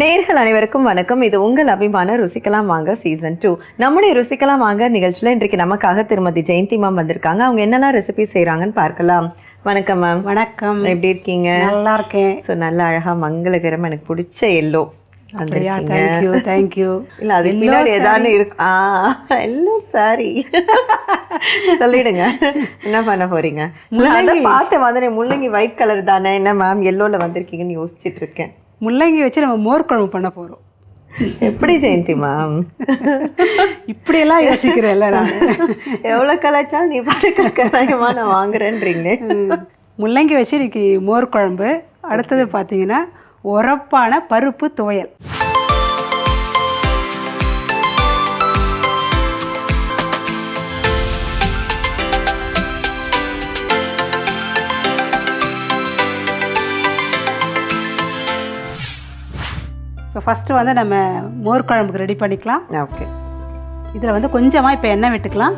நேர்கள் அனைவருக்கும் வணக்கம். இது உங்கள் அபிமான ருசிக்கலாம் வாங்க சீசன் டூ நம்முடைய ருசிக்கலாம் வாங்க நிகழ்ச்சியில் இன்றைக்கு நமக்காக திருமதி ஜெயந்தி மேம் வந்திருக்காங்க. அவங்க என்னெல்லாம் ரெசிபி செய்கிறாங்கன்னு பார்க்கலாம். வணக்கம் மேம் வணக்கம். எப்படி இருக்கீங்க? நல்லா இருக்கேன். ஸோ நல்ல அழகா மங்களகரம். எனக்கு பிடிச்ச எல்லோ தேங்க்யூ தேங்க்யூ இல்ல அதுக்கு பின்னாடி ஏதாவது இருக்கு. ஆ எல்லோ சாரி சொல்லிடுங்க. என்ன பண்ண போறீங்க? பார்த்த மாதிரி முள்ளங்கி ஒயிட் கலர் தானே. என்ன மேம் எல்லோல வந்திருக்கீங்கன்னு யோசிச்சுட்டு இருக்கேன். முள்ளங்கி வச்சு நம்ம மோர் குழம்பு பண்ண போகிறோம் எப்படி ஜெயந்தி மேம்? இப்படியெல்லாம் யோசிக்கிறேன்ல நான் எவ்வளவு கலாச்சா நீ பாட்டு கலாயமா நான் வாங்குறேன்றீங்க. ம். முள்ளங்கி வச்சு இன்னைக்கு மோர் குழம்பு. அடுத்தது பார்த்தீங்கன்னா உரப்பான பருப்பு துவையல். இப்போ ஃபஸ்ட்டு வந்து நம்ம மோர் குழம்புக்கு ரெடி பண்ணிக்கலாம். ஓகே இதில் வந்து கொஞ்சமாக இப்போ எண்ணெய் விட்டுக்கலாம்.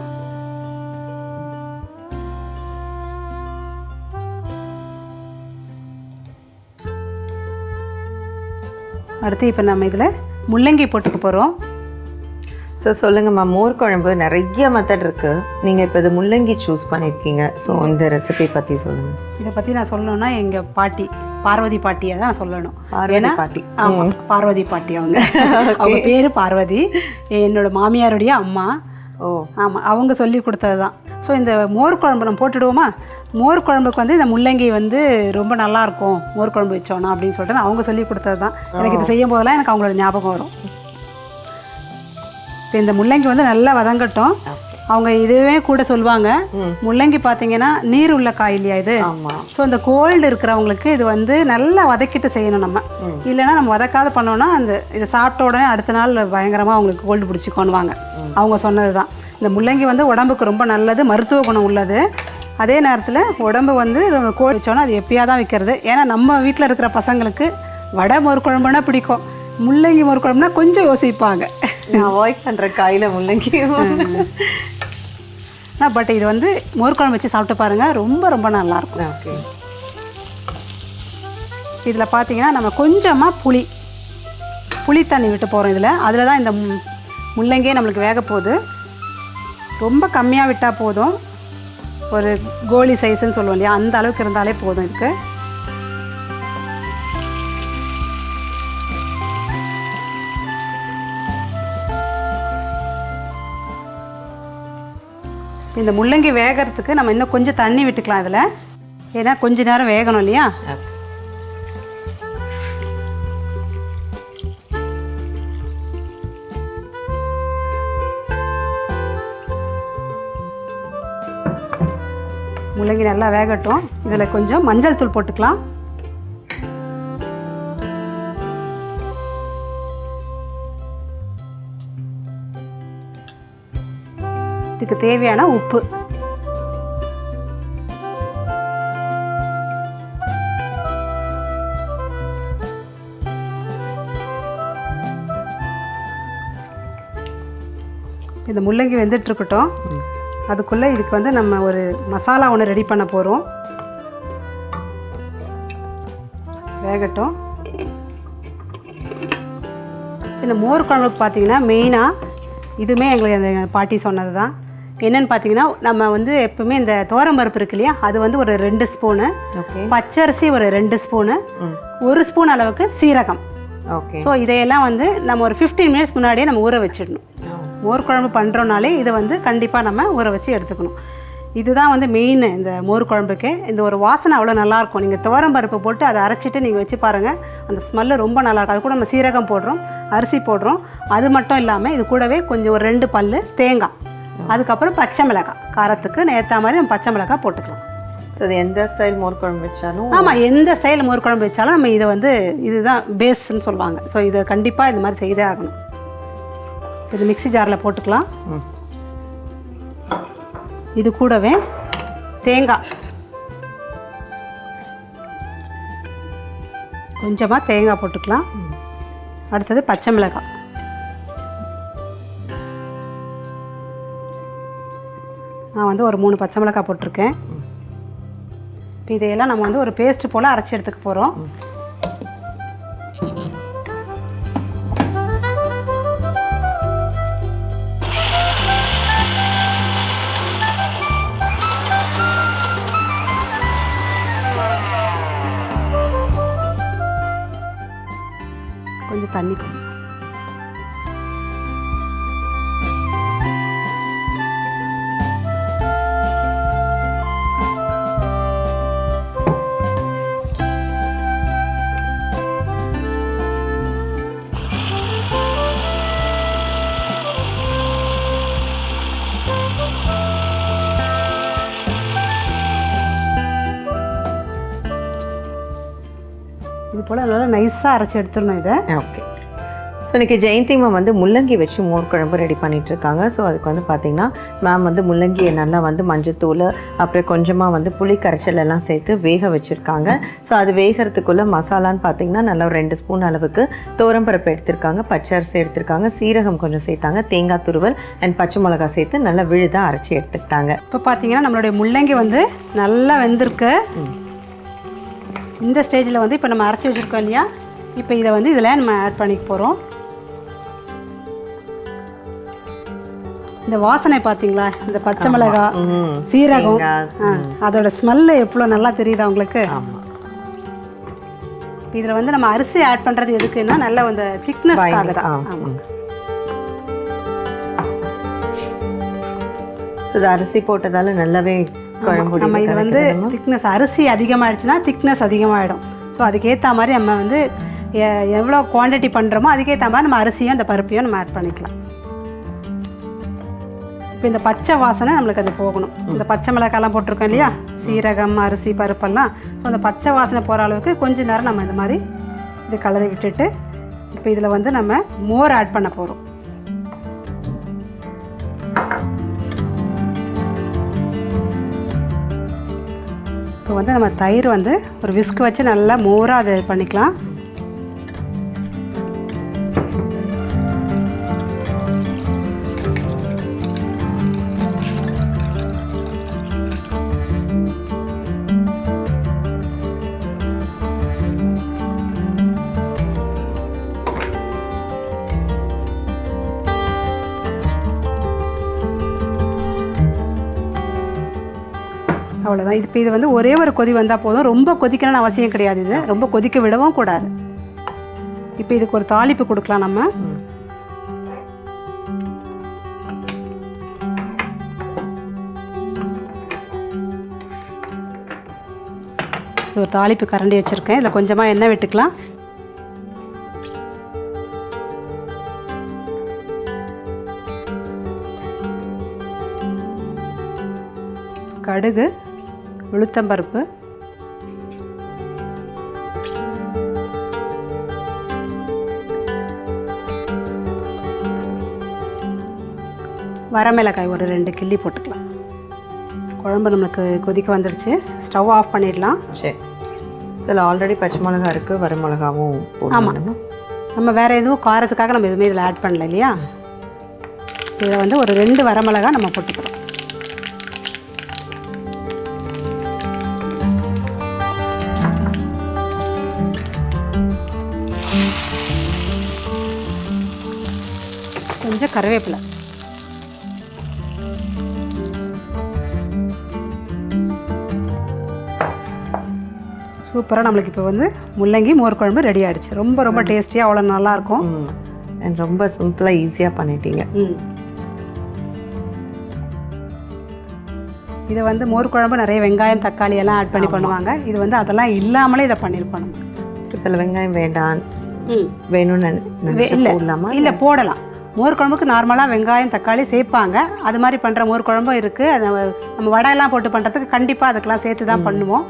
அடுத்து இப்போ நம்ம இதில் முள்ளங்கி போட்டுக்க போகிறோம். ஸோ சொல்லுங்க மேம் மோர் குழம்பு நிறைய மெத்தட் இருக்கு. நீங்க இப்போ இது முள்ளங்கி சூஸ் பண்ணியிருக்கீங்க. ஸோ இந்த ரெசிபி பத்தி சொல்லுங்க. இதை பற்றி நான் சொல்லணும்னா எங்கள் பாட்டி. பார்வதி பாட்டியை தான் சொல்லணும். ஏன்னா பாட்டி. ஆமாம் பார்வதி பாட்டி அவங்க. அவங்க பேர் பார்வதி. என்னோட மாமியாருடைய அம்மா. ஓ. ஆமாம் அவங்க சொல்லி கொடுத்தது தான் ஸோ இந்த மோர் குழம்பு நம்ம போட்டுடுவோமா? மோர் குழம்புக்கு வந்து இந்த முள்ளங்கி வந்து ரொம்ப நல்லா இருக்கும் மோர் குழம்பு வச்சோன்னா அப்படின்னு சொல்லிட்டு அவங்க சொல்லி கொடுத்தது தான் எனக்கு இது செய்யும் போதெல்லாம் எனக்கு அவங்களோட ஞாபகம் வரும். இப்போ இந்த முள்ளங்கி வந்து நல்லா வதங்கட்டும். அவங்க இதுவே கூட சொல்லுவாங்க. முள்ளங்கி பார்த்தீங்கன்னா நீர் உள்ள காய் இல்லையா இது? ஸோ இந்த கோல்டு இருக்கிறவங்களுக்கு இது வந்து நல்லா வதக்கிட்டு செய்யணும் நம்ம. இல்லைன்னா நம்ம வதக்காத பண்ணோம்னா அந்த இதை சாப்பிட்ட உடனே அடுத்த நாள் பயங்கரமாக அவங்களுக்கு கோல்டு பிடிச்சிக்கோணுவாங்க அவங்க சொன்னது தான் இந்த முள்ளங்கி வந்து உடம்புக்கு ரொம்ப நல்லது மருத்துவ குணம் உள்ளது. அதே நேரத்தில் உடம்பு வந்து கோழி வச்சோன்னா அது எப்பயா தான் வைக்கிறது. ஏன்னா நம்ம வீட்டில் இருக்கிற பசங்களுக்கு வடை குழம்புனா பிடிக்கும். முள்ளங்கி குழம்புனா கொஞ்சம் யோசிப்பாங்க. நான் அவாய்ட் பண்ற காயில முள்ளங்கி. பட் இது வந்து மோர் குழம்பு வச்சு சாப்பிட்டு பாருங்கள் ரொம்ப ரொம்ப நல்லாயிருக்கும். ஓகே. இதில் பார்த்தீங்கன்னா நம்ம கொஞ்சமாக புளி புளி தண்ணி விட்டு போகிறோம் இதில். அதில் தான் இந்த மு- முள்ளங்கியே நம்மளுக்கு வேக போகுது. ரொம்ப கம்மியாக விட்டால் போதும். ஒரு கோலி சைஸ்ன்னு சொல்லுவோம் இல்லையா அந்த அளவுக்கு இருந்தாலே போதும் இதுக்கு. இந்த முள்ளங்கி வேகிறதுக்கு நம்ம இன்னும் கொஞ்சம் தண்ணி விட்டுக்கலாம் இதில். ஏன்னா கொஞ்ச நேரம் வேகணும் இல்லையா? முள்ளங்கி நல்லா வேகட்டும். இதில் கொஞ்சம் மஞ்சள் தூள் போட்டுக்கலாம். இதுக்கு தேவையான உப்பு. இந்த முள்ளங்கி வெந்துட்டுருக்கட்டும். அதுக்குள்ளே இதுக்கு வந்து நம்ம ஒரு மசாலா ஒன்று ரெடி பண்ண போகிறோம் வேகட்டும். இந்த மோர் குழம்புக்கு பார்த்தீங்கன்னா மெயினாக இதுவுமே எங்களுக்கு அந்த பாட்டி சொன்னது தான் என்னென்னு பார்த்தீங்கன்னா நம்ம வந்து எப்பவுமே இந்த பருப்பு இருக்கு இல்லையா அது வந்து ஒரு ரெண்டு ஸ்பூனு. பச்சரிசி ஒரு ரெண்டு ஸ்பூனு. ஒரு ஸ்பூன் அளவுக்கு சீரகம். ஓகே. ஸோ இதையெல்லாம் வந்து நம்ம ஒரு 15 மினிட்ஸ் முன்னாடியே நம்ம ஊற வச்சிடணும். மோர் குழம்பு பண்ணுறோனாலே இதை வந்து கண்டிப்பாக நம்ம ஊற வச்சு எடுத்துக்கணும். இதுதான் வந்து மெயின் இந்த மோர் குழம்புக்கு. இந்த ஒரு வாசனை அவ்வளோ நல்லாயிருக்கும் நீங்கள் துவரம் பருப்பு போட்டு அதை அரைச்சிட்டு நீங்கள் வச்சு பாருங்கள் அந்த ஸ்மெல்லு ரொம்ப நல்லாயிருக்கும் அது கூட நம்ம சீரகம் போடுறோம் அரிசி போடுறோம். அது மட்டும் இல்லாமல் இது கூடவே கொஞ்சம் ஒரு ரெண்டு பல் தேங்காய். அதுக்கப்புறம் பச்சை மிளகாய். காரத்துக்கு ஏற்ற மாதிரி நம்ம பச்சை மிளகாய் போட்டுக்கலாம். ஸோ அது எந்த ஸ்டைல் மோர் குழம்பு வச்சாலும்? ஆமாம் எந்த ஸ்டைலில் மோர் குழம்பு வச்சாலும் நம்ம இதை வந்து இதுதான் பேஸ்ன்னு சொல்லுவாங்க. ஸோ இதை கண்டிப்பாக இது மாதிரி செய்தே ஆகணும். இது மிக்ஸி ஜாரில் போட்டுக்கலாம். இது கூடவே தேங்காய். கொஞ்சமாக தேங்காய் போட்டுக்கலாம். அடுத்தது பச்சை மிளகாய். நான் வந்து ஒரு மூணு பச்சை மிளகாய் போட்டிருக்கேன். இப்போ இதையெல்லாம் நம்ம வந்து ஒரு பேஸ்ட் போல் அரைச்சி எடுத்துக்க போகிறோம் இது போல் நல்லா நைஸாக அரைச்சி எடுத்துடணும் இதை. ஓகே ஸோ இன்றைக்கி ஜெயந்திமா வந்து முள்ளங்கி வச்சு மோர் குழம்பு ரெடி பண்ணிட்டு இருக்காங்க. ஸோ அதுக்கு வந்து பார்த்திங்கன்னா மேம் வந்து முள்ளங்கியை நல்லா வந்து மஞ்சத்தூள் அப்புறம் கொஞ்சமாக வந்து புளி கரைச்சல் எல்லாம் சேர்த்து வேக வச்சுருக்காங்க. ஸோ அது வேகிறதுக்குள்ளே மசாலான்னு பார்த்தீங்கன்னா நல்லா ஒரு ரெண்டு ஸ்பூன் அளவுக்கு தோரம்பருப்பு எடுத்திருக்காங்க. பச்சை அரிசி எடுத்திருக்காங்க. சீரகம் கொஞ்சம் சேர்த்தாங்க. தேங்காய் துருவல் அண்ட் பச்சை மிளகா சேர்த்து நல்லா விழுதாக அரைச்சி எடுத்துக்கிட்டாங்க. இப்போ பார்த்தீங்கன்னா நம்மளுடைய முள்ளங்கி வந்து நல்லா வெந்திருக்கு. இந்த ஸ்டேஜில் வந்து இப்போ நம்ம அரைச்சி வச்சுருக்கோம் இல்லையா? இப்போ இதை வந்து இதில் நம்ம ஆட் பண்ணிக்க போகிறோம் இந்த வாசனை பார்த்தீங்களா இந்த பச்சை மிளகாய் ம். சீரகம். அதோட ஸ்மெல்லு எவ்வளோ நல்லா தெரியுதா உங்களுக்கு? இதில் வந்து நம்ம அரிசி ஆட் பண்ணுறது எதுக்குன்னா நல்ல அந்த திக்னஸ்க்காக தான். ஸோ அரிசி போட்டதால நல்லாவே குழம்பு நம்ம இது வந்து திக்னஸ் அரிசி அதிகமாகிடுச்சுன்னா திக்னஸ் அதிகமாகிடும் ஸோ அதுக்கேற்ற மாதிரி நம்ம வந்து எவ்வளோ குவாண்டிட்டி பண்ணுறோமோ அதுக்கேற்ற மாதிரி நம்ம அரிசியும் அந்த பருப்பையும் நம்ம ஆட் பண்ணிக்கலாம். இப்போ இந்த பச்சை வாசனை நம்மளுக்கு அது போகணும். இந்த பச்சை மிளகாலாம் போட்டிருக்கோம் இல்லையா? சீரகம் அரிசி பருப்பெல்லாம். ஸோ அந்த பச்சை வாசனை போகிற அளவுக்கு கொஞ்ச நேரம் நம்ம இந்த மாதிரி இது கலரி விட்டுட்டு இப்போ இதில் வந்து நம்ம மோர் ஆட் பண்ண போகிறோம் இப்போ வந்து நம்ம தயிர் வந்து ஒரு விஸ்க் வச்சு நல்லா மோராக அதை பண்ணிக்கலாம். அவ்வளோதான் இப்போ இது வந்து ஒரே ஒரு கொதி வந்தால் போதும். ரொம்ப கொதிக்கணும்னு அவசியம் கிடையாது இது. ரொம்ப கொதிக்க விடவும் கூடாது. இப்போ இதுக்கு ஒரு தாளிப்பு கொடுக்கலாம் நம்ம. ஒரு தாளிப்பு கரண்டி வச்சுருக்கேன். இதில் கொஞ்சமாக எண்ணெய் விட்டுக்கலாம். கடுகு. உளுத்தம்பருப்பு வரமிளகாய் ஒரு ரெண்டு கிள்ளி போட்டுக்கலாம். குழம்பு நம்மளுக்கு கொதிக்க வந்துடுச்சு ஸ்டவ் ஆஃப் பண்ணிடலாம். சரி. சில ஆல்ரெடி பச்சை மிளகா இருக்குது வர மிளகாவும் போடணும். நம்ம வேறு எதுவும் காரத்துக்காக நம்ம எதுவுமே இதில் ஆட் பண்ணல இல்லையா? இதில் வந்து ஒரு ரெண்டு வரமிளகா நம்ம போட்டுக்கிறோம் கருவேப்பிலை. சூப்பராக நம்மளுக்கு இப்போ வந்து முள்ளங்கி மோர் குழம்பு ரெடி ஆயிடுச்சு. ரொம்ப ரொம்ப டேஸ்டியாக அவ்வளோ நல்லாயிருக்கும் ரொம்ப சிம்பிளாக ஈஸியாக பண்ணிட்டீங்க. இதை வந்து மோர் குழம்பு நிறைய வெங்காயம் தக்காளி எல்லாம் ஆட் பண்ணி பண்ணுவாங்க. இது வந்து அதெல்லாம் இல்லாமலே இதை பண்ணியிருக்கோம் நம்ம வெங்காயம் வேண்டாம். வேணும்னு இல்லை. போடலாமா? இல்லை போடலாம். மோர் குழம்புக்கு நார்மலாக வெங்காயம் தக்காளி சேர்ப்பாங்க அது மாதிரி பண்ணுற மோர் குழம்பும் இருக்குது அது நம்ம- வடையெல்லாம் போட்டு பண்ணுறதுக்கு கண்டிப்பாக அதுக்கெல்லாம் சேர்த்து தான் பண்ணுவோம்.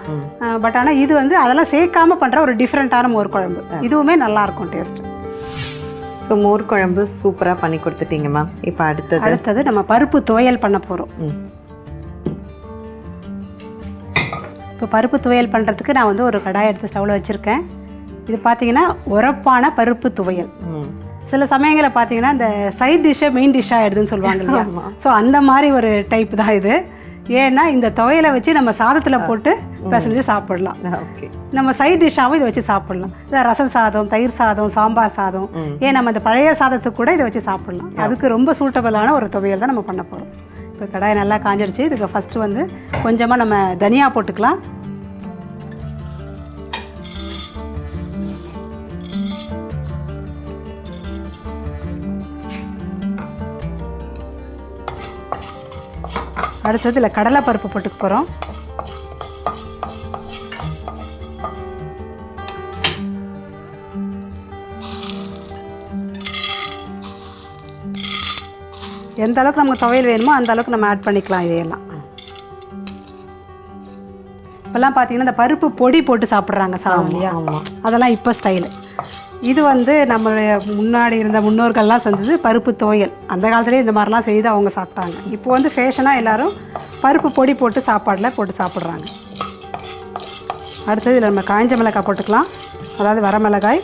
பட் ஆனால் இது வந்து அதெல்லாம் சேர்க்காம பண்ணுற ஒரு டிஃப்ரெண்ட்டான மோர் குழம்பு இதுவுமே நல்லாயிருக்கும் டேஸ்ட் ஸோ மோர் குழம்பு சூப்பராக பண்ணி கொடுத்துட்டீங்கம்மா இப்போ அடுத்தது? அடுத்தது நம்ம பருப்பு துவையல் பண்ண போகிறோம் இப்போ பருப்பு துவையல் பண்ணுறதுக்கு நான் வந்து ஒரு கடாய் எடுத்து ஸ்டவ்வில் வச்சுருக்கேன். இது பார்த்தீங்கன்னா உரப்பான பருப்பு துவையல். சில சமயங்களில் பார்த்தீங்கன்னா இந்த சைட் டிஷ்ஷை மெயின் டிஷ்ஷாக ஆயிடுதுன்னு சொல்லுவாங்க இல்லையா. ஸோ அந்த மாதிரி ஒரு டைப் தான் இது. ஏன்னா இந்த துவையலை வச்சு நம்ம சாதத்தில் போட்டு பிசைஞ்சு சாப்பிடலாம். ஓகே நம்ம சைட் டிஷ்ஷாகவும் இதை வச்சு சாப்பிடலாம். இல்லை ரசம் சாதம் தயிர் சாதம் சாம்பார் சாதம். ஏன் நம்ம இந்த பழைய சாதத்துக்கு கூட இதை வச்சு சாப்பிடலாம். அதுக்கு ரொம்ப சூட்டபிளான ஒரு துவையல் தான் நம்ம பண்ண போகிறோம் இப்போ கடாய் நல்லா காஞ்சிடுச்சு. இதுக்கு ஃபஸ்ட்டு வந்து கொஞ்சமாக நம்ம தனியா போட்டுக்கலாம். அடுத்தது இல்லை கடலைப்பருப்பு போட்டுக்க போகிறோம் எந்த அளவுக்கு நமக்கு துவையல் வேணுமோ அந்த அளவுக்கு நம்ம ஆட் பண்ணிக்கலாம் இதையெல்லாம். இப்போல்லாம் பார்த்தீங்கன்னா இந்த பருப்பு பொடி போட்டு சாப்பிட்றாங்க சாதம் இல்லையா? அதெல்லாம் இப்போ ஸ்டைலு இது வந்து நம்மளுடைய முன்னாடி இருந்த முன்னோர்கள்லாம் செஞ்சது பருப்பு துவையல். அந்த காலத்துலேயே இந்த மாதிரிலாம் செய்து அவங்க சாப்பிட்டாங்க. இப்போ வந்து ஃபேஷனாக எல்லாரும் பருப்பு பொடி போட்டு சாப்பாடில் போட்டு சாப்பிட்றாங்க. அடுத்தது இதில் நம்ம காய்ஞ்ச மிளகாய் போட்டுக்கலாம். அதாவது வரமிளகாய்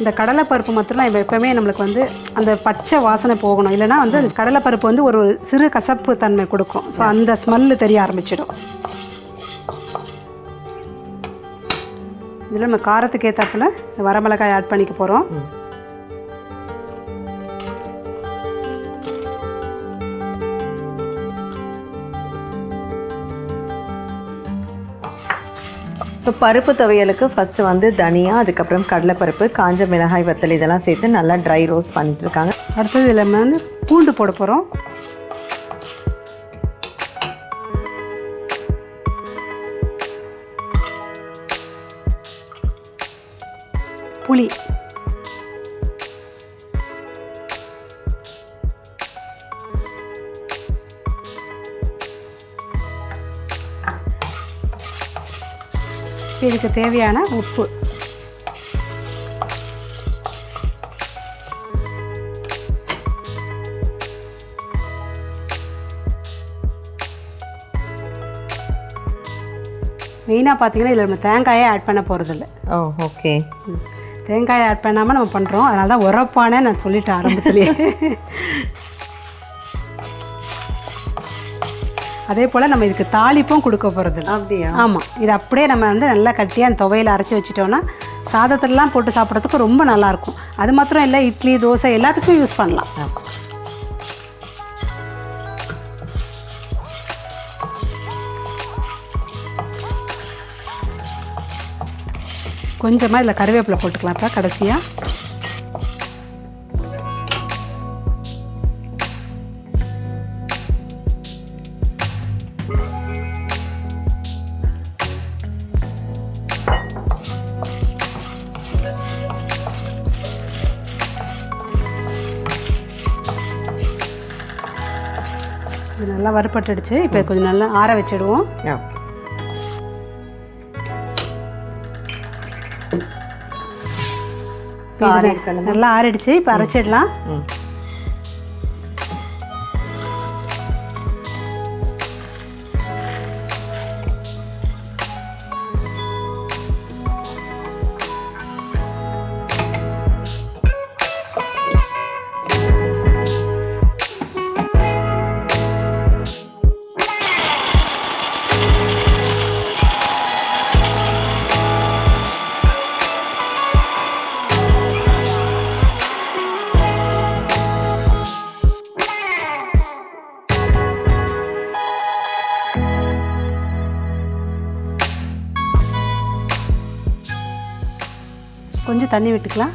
இந்த கடலைப்பருப்பு மட்டும்லாம் எப்போவுமே நம்மளுக்கு வந்து அந்த பச்சை வாசனை போகணும். இல்லைன்னா வந்து கடலைப்பருப்பு வந்து ஒரு சிறு கசப்பு தன்மை கொடுக்கும். ஸோ அந்த ஸ்மெல்லு தெரிய ஆரம்பிச்சிடும். இதில் நம்ம காரத்துக்கு ஏற்றாப்புல வரமிளகாய் ஆட் பண்ணிக்க போகிறோம் ஸோ பருப்பு துவையலுக்கு ஃபர்ஸ்ட் வந்து தனியா அதுக்கப்புறம் கடலைப்பருப்பு காஞ்ச மிளகாய் வத்தல் இதெல்லாம் சேர்த்து நல்லா ட்ரை ரோஸ்ட் பண்ணிட்டு இருக்காங்க. அடுத்தது இதில் நம்ம வந்து பூண்டு போட போகிறோம் புளி இதுக்கு தேவையான உப்பு. மெயினாக பார்த்தீங்கன்னா இதில் நம்ம தேங்காயை ஆட் பண்ண போகிறதில்ல ஓ ஓகே தேங்காயை ஆட் பண்ணாமல் நம்ம பண்ணுறோம் அதனால தான் உரப்பானே நான் சொல்லிட்டேன் ஆரம்பத்துலேயே. அதே போல் நம்ம இதுக்கு தாளிப்பும் கொடுக்க போகிறதில்ல அப்படியா? ஆமாம் இது அப்படியே நம்ம வந்து நல்லா கட்டியாக அந்த துவையில் அரைச்சி வச்சிட்டோம்னா சாதத்துலலாம் போட்டு சாப்பிட்றதுக்கு ரொம்ப நல்லாயிருக்கும் அது மாத்திரம் இல்லை இட்லி தோசை எல்லாத்துக்கும் யூஸ் பண்ணலாம். கொஞ்சமாக இதில் கருவேப்பிலை போட்டுக்கலாம் இப்போ கடைசியாக நல்லா வறுப்பட்டுடுச்சு இப்போ கொஞ்சம் நல்லா ஆற வச்சிடுவோம். நல்லா ஆறிடுச்சு. இப்போ அரைச்சிடலாம். தண்ணி விட்டுக்கலாம்.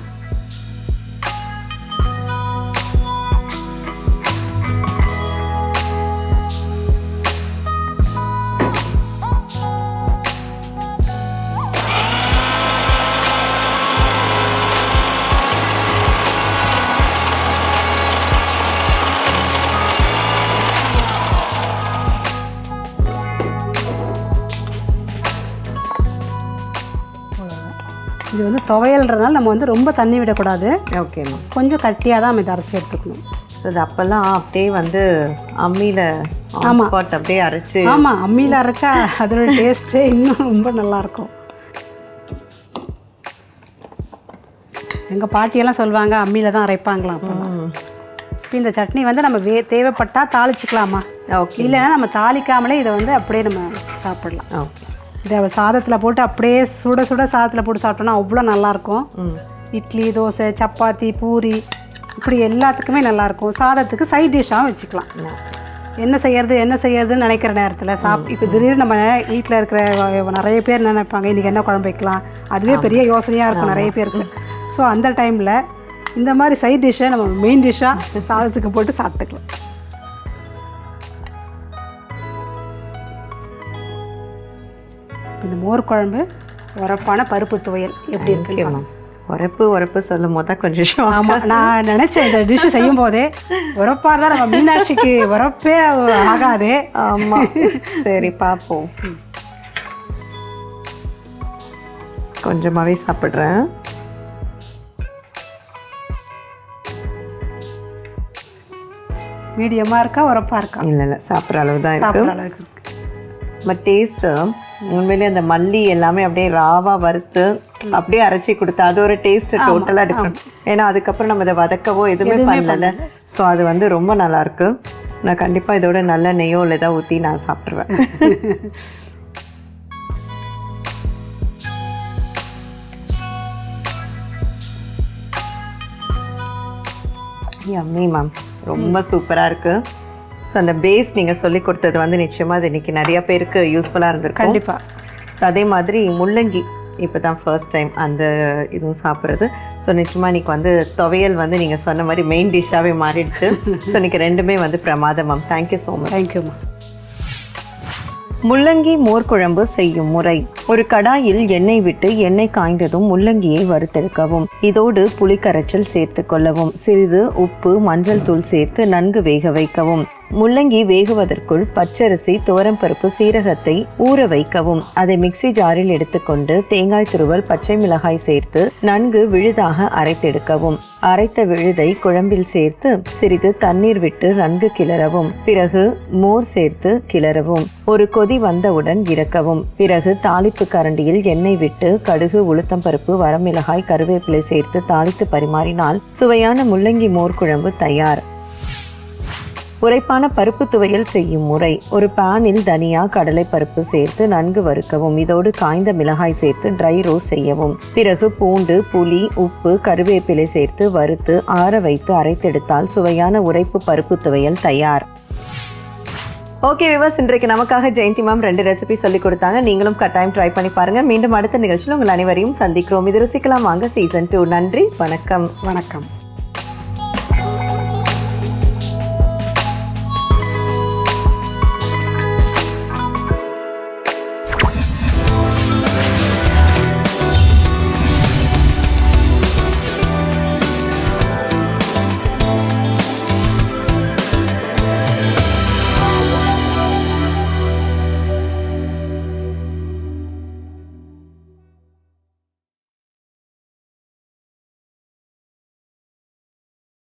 இது வந்து துவையல்ன்றதுனால நம்ம வந்து ரொம்ப தண்ணி விடக்கூடாது. ஓகேம்மா கொஞ்சம் கட்டியாக தான் நம்ம இதை அரைச்சி எடுத்துக்கணும். ஸோ இது அப்போல்லாம் அப்படியே வந்து அம்மியில் ஆமா. ஸ்பாட் அப்படியே அரைச்சு ஆமாம் அம்மியில் அரைச்சா அதோட டேஸ்ட்டே இன்னும் ரொம்ப நல்லாயிருக்கும். எங்கள் பாட்டியெல்லாம் சொல்லுவாங்க அம்மியில் தான் அரைப்பாங்களாம் இப்போ இந்த சட்னி வந்து நம்ம வே தேவைப்பட்டால் தாளிச்சிக்கலாமா? ஓகே இல்லைன்னா நம்ம தாளிக்காமலே இதை வந்து அப்படியே நம்ம சாப்பிடலாம். ஓகே இதை சாதத்தில் போட்டு அப்படியே சுட சுட சாதத்தில் போட்டு சாப்பிட்டோன்னா அவ்வளோ நல்லாயிருக்கும். இட்லி தோசை சப்பாத்தி பூரி இப்படி எல்லாத்துக்குமே நல்லாயிருக்கும். சாதத்துக்கு சைட் டிஷ்ஷாகவும் வச்சுக்கலாம். என்ன செய்யறது என்ன செய்யறதுன்னு நினைக்கிற நேரத்தில் சாப் இப்போ திடீர்னு நம்ம வீட்டில் இருக்கிற நிறைய பேர் நினைப்பாங்க இன்றைக்கி என்ன குழம்பு வைக்கலாம்? அதுவே பெரிய யோசனையாக இருக்கும் நிறைய பேருக்கு. ஸோ அந்த டைமில் இந்த மாதிரி சைட் டிஷ்ஷை நம்ம மெயின் டிஷ்ஷாக சாதத்துக்கு போட்டு சாப்பிட்டுக்கலாம். இந்த மோர் குழம்பு உரப்பான பருப்பு துவையல். எப்படி இருக்கு மேம் உரப்பு உரப்பு சொல்லும் போது தான் கொஞ்சம். ஆமாம் நான் நினச்சேன் இந்த டிஷ்ஷு செய்யும் போதே உரப்பாக இருந்தால் நம்ம மீனாட்சிக்கு உரப்பே ஆகாது. ஆமா. சரி பார்ப்போம் கொஞ்சமாவே சாப்பிட்றேன். மீடியமாக இருக்கா உரப்பாக இருக்கா? இல்ல இல்ல சாப்பிட்ற அளவு தான் இருக்கு. பட் டேஸ்ட்டு உண்மையிலேயே அந்த மல்லி எல்லாமே அப்படியே ராவா வறுத்து அப்படியே அரைச்சி கொடுத்தா அது ஒரு டேஸ்ட் டோட்டலாக டிஃப்ரெண்ட் ஏன்னா அதுக்கப்புறம் நம்ம இதை வதக்கவோ எதுவுமே பண்ணல. ஸோ அது வந்து ரொம்ப நல்லா இருக்கு. நான் கண்டிப்பாக இதோட நல்ல நெய்யோ இல்லை ஏதாவது ஊற்றி நான் சாப்பிட்ருவேன் யம்மி மேம் ரொம்ப சூப்பராக இருக்கு. ஸோ அந்த பேஸ் நீங்கள் சொல்லி கொடுத்தது வந்து நிச்சயமாக அது இன்னைக்கு நிறைய பேருக்கு யூஸ்ஃபுல்லாக இருந்திருக்கும். கண்டிப்பாக அதே மாதிரி முள்ளங்கி இப்போ தான் ஃபர்ஸ்ட் டைம் அந்த இதுவும் சாப்பிட்றது. ஸோ நிச்சயமாக இன்னைக்கு வந்து துவையல் வந்து நீங்கள் சொன்ன மாதிரி மெயின் டிஷ்ஷாகவே மாறிடுச்சு. ஸோ இன்னைக்கு ரெண்டுமே வந்து பிரமாதம் மேம் தேங்க்யூ ஸோ மச் தேங்க்யூம்மா முள்ளங்கி மோர்க்குழம்பு செய்யும் முறை. ஒரு கடாயில் எண்ணெய் விட்டு எண்ணெய் காய்ந்ததும் முள்ளங்கியை வறுத்தெடுக்கவும். இதோடு புளிக்கரைச்சல் சேர்த்து கொள்ளவும். சிறிது உப்பு மஞ்சள் தூள் சேர்த்து நன்கு வேக வைக்கவும். முள்ளங்கி வேகுவதற்குள் பச்சரிசி துவரம்பருப்பு சீரகத்தை ஊற வைக்கவும். அதை மிக்ஸி ஜாரில் எடுத்துக்கொண்டு தேங்காய் துருவல் பச்சை மிளகாய் சேர்த்து நன்கு விழுதாக அரைத்தெடுக்கவும். அரைத்த விழுதை குழம்பில் சேர்த்து சிறிது தண்ணீர் விட்டு நன்கு கிளறவும். பிறகு மோர் சேர்த்து கிளறவும். ஒரு கொதி வந்தவுடன் இறக்கவும். பிறகு தாளிப்பு கரண்டியில் எண்ணெய் விட்டு கடுகு உளுத்தம்பருப்பு வரமிளகாய் கருவேப்பிலை சேர்த்து தாளித்து பரிமாறினால் சுவையான முள்ளங்கி மோர் குழம்பு தயார். உரைப்பான பருப்பு துவையல் செய்யும் முறை. ஒரு பானில் தனியா கடலை பருப்பு சேர்த்து நன்கு வறுக்கவும் இதோடு காய்ந்த மிளகாய் சேர்த்து ட்ரை ரோஸ் செய்யவும். பிறகு பூண்டு புளி உப்பு கருவேப்பிலை சேர்த்து வறுத்து ஆற வைத்து அரைத்தெடுத்தால் சுவையான உரைப்பு பருப்பு துவையல் தயார். ஓகே விவாஸ் இன்றைக்கு நமக்காக ஜெயந்தி மேம் ரெண்டு ரெசிபி சொல்லி கொடுத்தாங்க. நீங்களும் கட்டாயம் ட்ரை பண்ணி பாருங்க. மீண்டும் அடுத்த நிகழ்ச்சியில் உங்கள் அனைவரையும் சந்திக்கிறோம். இது ரசிக்கலாம் வாங்க. சீசன் டூ நன்றி வணக்கம். வணக்கம்.